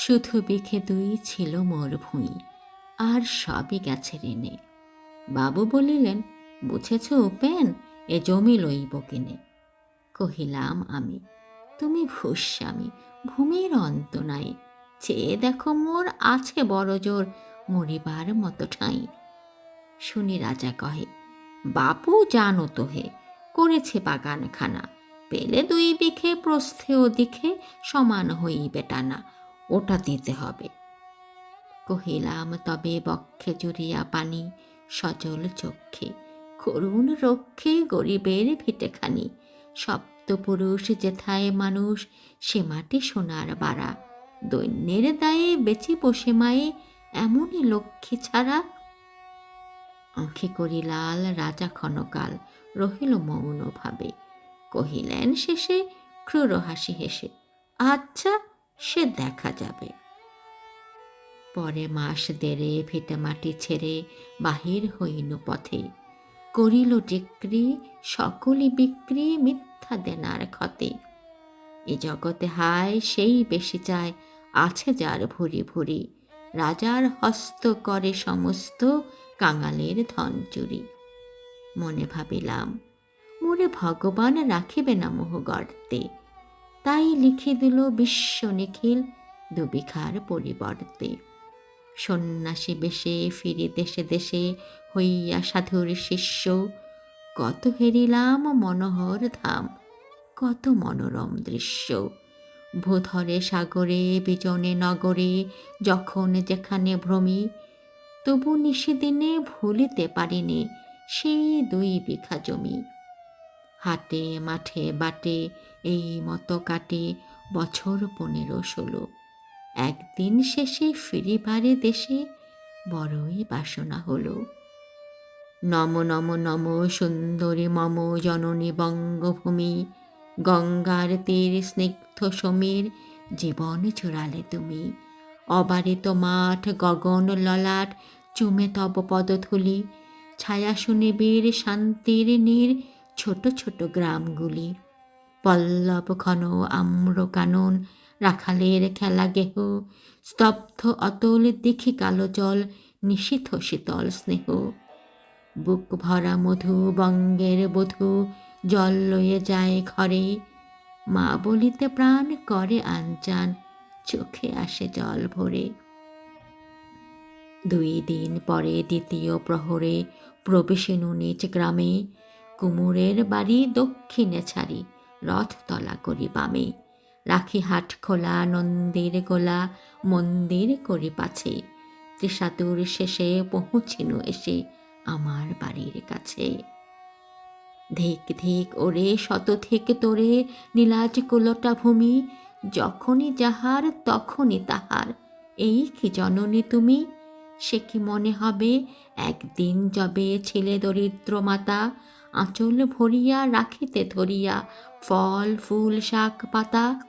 শুধু বিখে দুই ছিল মোর ভুঁই, আর সবই গেছে রেনে বাবু বলিলেন, বুঝেছ উপেন, এ জমি লইব কিনে? কহিলাম, আমি, তুমি ভূস্বামী ভূমির অন্ত নাই, চেয়ে দেখো মোর আছে বড় জোর, মরিবার মতো ঠাঁই। শুনি রাজা কহে, বাপু জানো তো হে, করেছে বাগানখানা, পেলে দুই বিখে প্রস্থেও দিখে সমান হইবে টানা ওটা দিতে হবে। কহিলাম, তবে বক্ষে জুড়িয়া পানি, সজল চক্ষে। করুণ রক্ষে গরিবের ভিটেখানি। সপ্তপুরুষ যেথায় মানুষ, সে মাটি সোনার বাড়া। দৈন্যের দায়ে বেঁচে বসে মায়ে, এমনই লক্ষ্মী ছাড়া। আঁখি করি লাল রাজা ক্ষণকাল রহিল মৌন ভাবে কহিলেন শেষে, ক্রুর হাসি হেসে। আচ্ছা সে দেখা যাবে। পরে মাস দেড়ে ভিটে মাটি ছেড়ে বাহির হইন পথে। করিল ডিক্রি সকলই বিক্রি মিথ্যা দেনার ক্ষতে। এ জগতে হায়, সেই বেশি চায়, আছে যার ভুরি ভুরি। রাজার হস্ত করে সমস্ত কাঙালের ধন চুরি। মনে ভাবিলাম মোরে ভগবান রাখিবে না মোহ গর্তে তাই লিখে দিল বিশ্ব নিখিল দুবিখার পরিবর্তে। সন্ন্যাসী বেশে ফিরে দেশে দেশে হইয়া সাধুর শিষ্য, কত হেরিলাম মনোহর ধাম, কত মনোরম দৃশ্য। ভূধরে, সাগরে, বিজনে, নগরে, যখন যেখানে ভ্রমি, তবু নিশিদিনে ভুলিতে পারিনি সেই দুই বিঘা জমি। হাটে, মাঠে, বাটে, এই মতো কাটে বছর পনেরো ষোলো। একদিন শেষে ফিরিবারে দেশে বড়ই বাসনা হলো। নম নম নম, সুন্দরী মম, জননী বঙ্গভূমি, গঙ্গার তীর স্নিগ্ধ সমীর, জীবন চূড়ালে তুমি। অবারিত মাঠ, গগন ললাট, চুমে তব পদধূলি, ছায়া সুনিবিড় শান্তির নীর ছোট ছোট গ্রামগুলি। পল্লব ঘন আম্র কানন, রাখালের খেলা গেহ, স্তব্ধ অতল দেখি কালো জল নিশীথ শীতল স্নেহ। বুক ভরা মধু বঙ্গের বধূ, জল লয়ে যায় ঘরে। মা বলিতে প্রাণ করে আনচান চোখে আসে জল ভরে। দুই দিন পরে দ্বিতীয় প্রহরে প্রবেশিনু নিজ গ্রামে। কুমুরের বাড়ি দক্ষিণে ছাড়ি রথতলা করি বামে। রাখি হাট খোলা, নন্দির গোলা, মন্দির করি পাছে। ত্রিশাতুর শেষে পৌঁছিনু এসে আমার বাড়ির কাছে। ধিক ধিক ওরে, শত থেকে তোরে, নীলাজ কুলটা ভূমি, যখনই যাহার তখনই তাহার। এই কি জননী তুমি? সে কি মনে হবে, একদিন যবে ছেলে দরিদ্র মাতা আঁচল ভরিয়া রাখিতে ধরিয়া, ফল, ফুল, শাক, পাতা,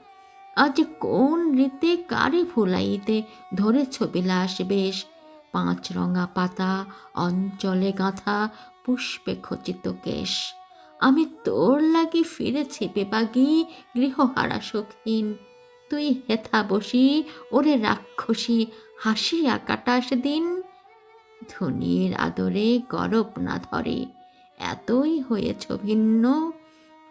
আজ কোন রীতে কারে ফুলাইতে ধরেছ বিলাস বেশ? পাঁচ রঙা পাতা, অঞ্চলে গাঁথা, পুষ্পে খচিত কেশ। আমি তোর লাগি ফিরেছি বেপাগি গৃহহারা শৌখিন তুই হেথা বসি, ওরে রাক্ষসী, হাসিয়া কাটাস দিন। ধনির আদরে গরব না ধরে। এতই হয়েছ ভিন্ন।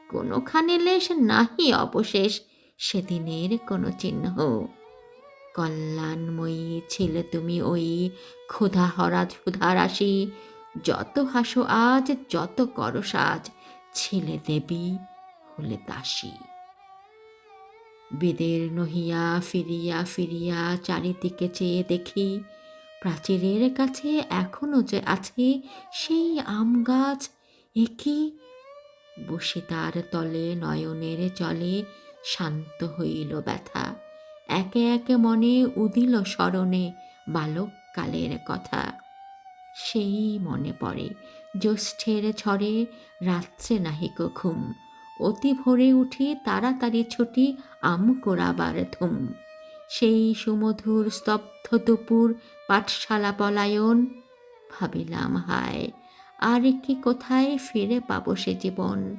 কোনোখানে লেশ নাহি অবশেষ, সেদিনের কোনো চিহ্ন। কল্যাণময়ী ছিলে তুমি ওই ক্ষুধা হরা ক্ষুধা রাশি। যত হাসো আজ, যত করো সাজ, ছিলে দেবী হলে দাসী। বেদের নহিয়া ফিরিয়া ফিরিয়া চারিদিকে চেয়ে দেখি, প্রাচীরের কাছে এখনও যে আছে, সেই আম গাছ একই বসে তার তলে নয়নের চলে শান্ত হইল ব্যথা। একে একে মনে উদিল স্মরণে বালককালের কথা। সেই মনে পড়ে, জ্যৈষ্ঠের ঝড়ে রাত্রে নাহিক ঘুম অতি ভোরে উঠি তাড়াতাড়ি ছুটি আম কোড়াবার ধুম। সেই সুমধুর স্তব্ধ দুপুর পাঠশালা পলায়ন ভাবিলাম হায়। আর কি কোথায় ফিরে পাবো সে জীবন?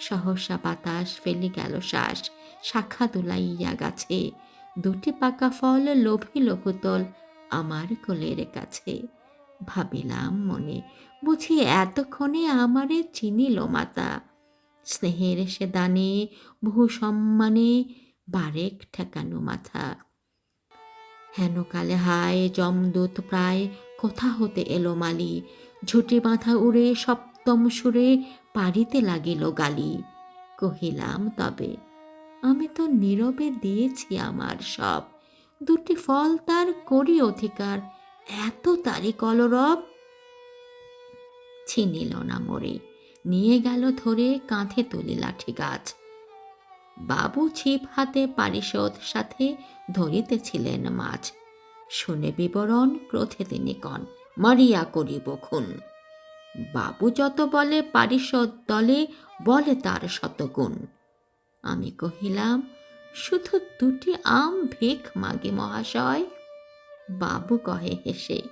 সহসা বাতাস ফেলে গেল শ্বাস শাখা দুলাইয়া গাছে। দুটি পাকা ফল লোভিল ভূতল আমার কোলের কাছে। ভাবিলাম মনে, বুঝি এতক্ষণে আমারে চিনিল মাতা। স্নেহের সে দানে বহু সম্মানে বারেক ঠেকানো মাথা। হেন কালে হায় জমদূত প্রায় কোথা হতে এলো মালি ঝুটি বাঁধা উড়ে সপ্তম সুরে পারিতে লাগিল গালি। কহিলাম, তবে আমি তো নীরবে দিয়েছি আমার সব। দুটি ফল তার করি অধিকার। এত তারি কলরব? ছিনিল না মোরে। নিয়ে গেল ধরে কাঁধে তুলি লাঠি গাছ। বাবু ছিপ হাতে পারিষদ সাথে ধরিতেছিলেন মাছ। শুনে বিবরণ ক্রোধে তিনি কন। মারিয়া করিব খুন। বাবু যত বলে পারিষদ দলে, বলে তার শতগুণ। আমি কহিলাম, শুধু দুটি আম ভিক মাগে মহাশয়? বাবু কহে হেসে,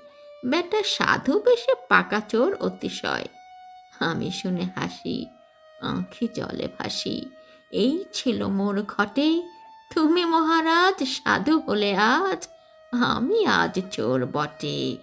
বেটা সাধু বেশে পাকা চোর অতিশয়। আমি শুনে হাসি, আঁখি জলে ভাসি। এই ছিল মোর ঘটে, তুমি মহারাজ সাধু হলে আজ, আমি আজ চোর বটে।